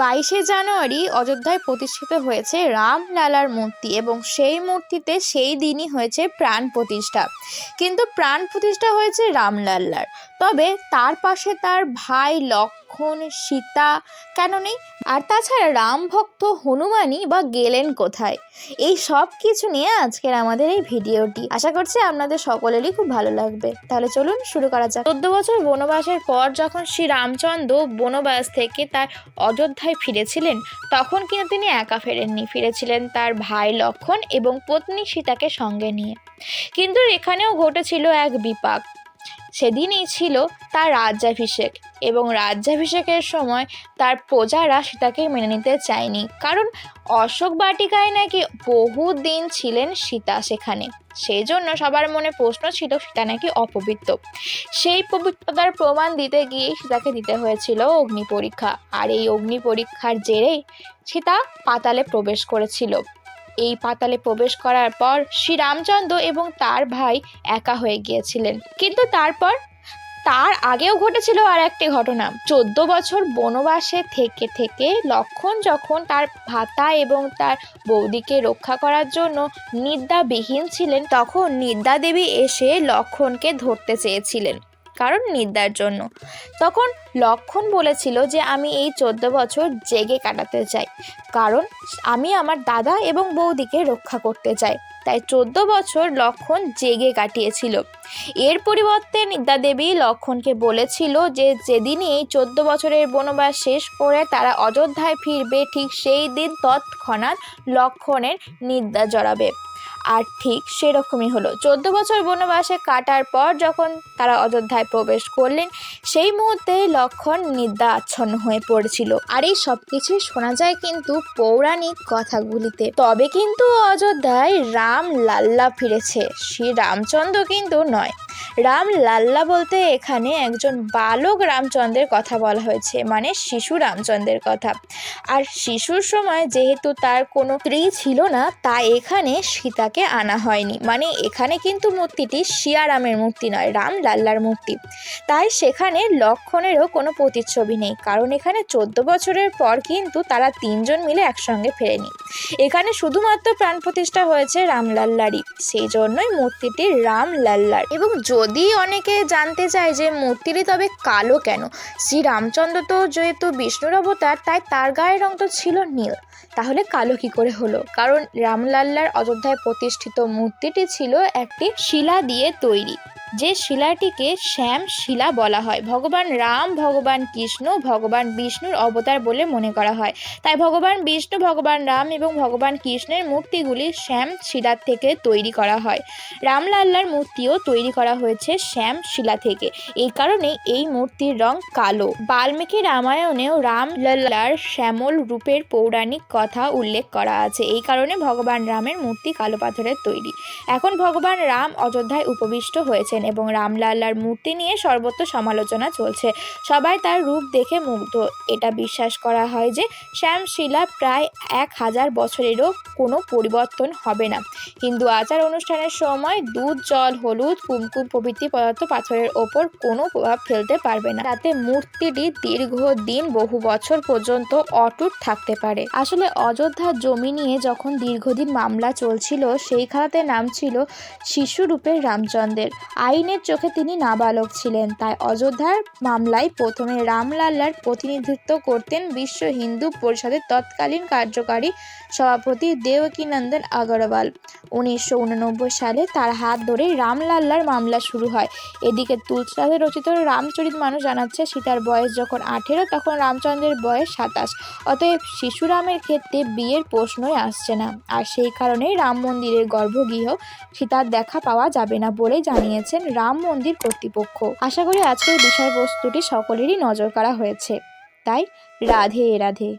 বাইশে জানুয়ারি অযোধ্যায় প্রতিষ্ঠিত হয়েছে রামলালার মূর্তি এবং সেই মূর্তিতে সেই দিনই হয়েছে প্রাণ প্রতিষ্ঠা। কিন্তু প্রাণ প্রতিষ্ঠা হয়েছে রামলাল্লার তবে তার পাশে তার ভাই লক্ষণ, সীতা কেন নেই? আর তাছাড়া রাম ভক্ত হনুমানই বা গেলেন কোথায়? এই সব কিছু নিয়ে আজকের আমাদের এই ভিডিওটি। আশা করছি আপনাদের সকলেরই খুব ভালো লাগবে। তাহলে চলুন শুরু করা যাক। চোদ্দ বছর বনবাসের পর যখন শ্রী রামচন্দ্র বনবাস থেকে তার অযোধ্যায় ফিরেছিলেন, তখন কিন্তু তিনি একা ফেরেননি। ফিরেছিলেন তার ভাই লক্ষণ এবং পত্নী সীতাকে সঙ্গে নিয়ে। কিন্তু এখানেও ঘটেছিল এক বিপাক। সেদিনই ছিল তার রাজ্যাভিষেক। এবং রাজ্যাভিষেকের সময় তার প্রজারা সীতাকে মেনে নিতে চায়নি। কারণ অশোক বাটিকায় নাকি বহু দিন ছিলেন সীতা সেখানে। সেই জন্য সবার মনে প্রশ্ন ছিল, সীতা নাকি অপবিত্র। সেই পবিত্রতার প্রমাণ দিতে গিয়ে সীতাকে দিতে হয়েছিল অগ্নি পরীক্ষা। আর এই অগ্নি পরীক্ষার জেরেই সীতা পাতালে প্রবেশ করেছিল। এই পাতালে প্রবেশ করার পর শ্রী রামচন্দ্র এবং তার ভাই একা হয়ে গিয়েছিলেন। কিন্তু তারপর তার আগেও ঘটেছিল আর একটি ঘটনা। চোদ্দ বছর বনবাসে থেকে থেকে লক্ষণ যখন তার ভাতা এবং তার বৌদিকে রক্ষা করার জন্য নিদ্রাবিহীন ছিলেন, তখন নিদ্যা দেবী এসে লক্ষণকে ধরতে চেয়েছিলেন। কারণ নিদ্রার জন্য। তখন লক্ষণ বলেছিল যে, আমি এই চোদ্দ বছর জেগে কাটাতে চাই। কারণ আমি আমার দাদা এবং বৌদিকে রক্ষা করতে চাই। তাই চোদ্দ বছর লক্ষণ জেগে কাটিয়েছিল। এর পরিবর্তে নিদ্রা দেবী লক্ষণকে বলেছিল যে যেদিনই এই চোদ্দ বছরের বনবাস শেষ করে তারা অযোধ্যায় ফিরবে, ঠিক সেই দিন তৎক্ষণাৎ লক্ষণের নিদ্রা জড়াবে। আর ঠিক সেরকমই হলো। চোদ্দ বছর বনবাসে কাটার পর যখন তারা অযোধ্যায় প্রবেশ করলেন, সেই মুহূর্তে লক্ষণ নিদ্রা আচ্ছন্ন হয়ে পড়েছিল। আর এই সব কিছুই শোনা যায় কিন্তু পৌরাণিক কথাগুলিতে। তবে কিন্তু অযোধ্যায় রাম লাল্লা ফিরেছে। শ্রী রামচন্দ্র কিন্তু নয়। রাম লাল্লা বলতে এখানে একজন বালক রামচন্দ্রের কথা বলা হয়েছে মানে শিশু রামচন্দ্রের কথা। আর শিশুর সময় যেহেতু তার কোনো স্ত্রী ছিল না তাই এখানে সীতাকে আনা হয়নি। মানে এখানে কিন্তু মূর্তিটি শিয়ারামের মূর্তি নয়, রাম লাল্লার মূর্তি। তাই সেখানে লক্ষণেরও কোনো প্রতিচ্ছবি নেই, কারণ এখানে চোদ্দ বছরের পর কিন্তু তারা তিনজন মিলে একসঙ্গে ফেরেনি। এখানে শুধুমাত্র প্রাণ প্রতিষ্ঠা হয়েছে রামলাল্লারই সেই জন্যই মূর্তিটি রাম লাল্লার। এবং যদি অনেকে জানতে চায় যে মূর্তিটি তবে কালো কেন? শ্রীরামচন্দ্র তো যেহেতু বিষ্ণুর অবতার, তাই তার গায়ের রং তো ছিল নীল। তাহলে কালো কি করে হলো? কারণ রামলাল্লার অযোধ্যায় প্রতিষ্ঠিত মূর্তিটি ছিল একটি শিলা দিয়ে তৈরি। যে শিলাটিকে শ্যাম শিলা বলা হয়। ভগবান রাম, ভগবান কৃষ্ণ, ভগবান বিষ্ণুর অবতার বলে মনে করা হয়। তাই ভগবান বিষ্ণু, ভগবান রাম এবং ভগবান কৃষ্ণের মূর্তিগুলি শ্যাম শিলার থেকে তৈরি করা হয়। রামলাল্লার মূর্তিও তৈরি করা হয়েছে শ্যাম শিলা থেকে। এই কারণে এই মূর্তির রং কালো। বাল্মীকি রামায়ণেও রামলাল্লার শ্যামল রূপের পৌরাণিক কথা উল্লেখ করা আছে। এই কারণে ভগবান রামের মূর্তি কালো পাথরের তৈরি। এখন ভগবান রাম অযোধ্যায় উপবিষ্ট হয়েছেন এবং রামলাল্লার মূর্তি নিয়ে সর্বত্র সমালোচনা চলছে। সবাই তার রূপ দেখে মুগ্ধ। এটা বিশ্বাস করা হয় যে শ্যামশিলা প্রায় এক হাজার বছরেরও কোনো পরিবর্তন হবে না। হিন্দু আচার অনুষ্ঠানের সময় দুধ, জল, হলুদ, কুমকুম প্রভৃতি পদার্থ পাথরের ওপর কোনো প্রভাব ফেলতে পারবে না। তাতে মূর্তিটি দীর্ঘদিন বহু বছর পর্যন্ত অটুট থাকতে পারে। আসলে অযোধ্যার জমি নিয়ে যখন দীর্ঘদিন মামলা চলছিল, সেই খাতাতে নাম ছিল শিশুরূপের রামচন্দ্রের। আইনের চোখে তিনি নাবালক ছিলেন। তাই অযোধ্যার মামলায় প্রথমে রামলাল্লার প্রতিনিধিত্ব করতেন বিশ্ব হিন্দু পরিষদের তৎকালীন কার্যকারী সভাপতি দেবকীনন্দন আগরওয়াল। উনিশশো উননব্বই সালে তার হাত ধরে রামলাল্লার মামলা শুরু হয়। এদিকে তুলসীদাসে রচিত রামচরিত মানুষ জানাচ্ছে, সীতার বয়স যখন আঠেরো, তখন রামচন্দ্রের বয়স সাতাশ। অতএব শিশুরামের ক্ষেত্রে বিয়ের প্রশ্নই আসছে না। আর সেই কারণেই রাম মন্দিরের গর্ভগৃহ সীতার দেখা পাওয়া যাবে না বলে জানিয়েছেন রাম মন্দির কর্তৃপক্ষ। আশা করি আজকের বিষয়বস্তুটি সকলেরই নজর করা হয়েছে। তাই রাধে রাধে।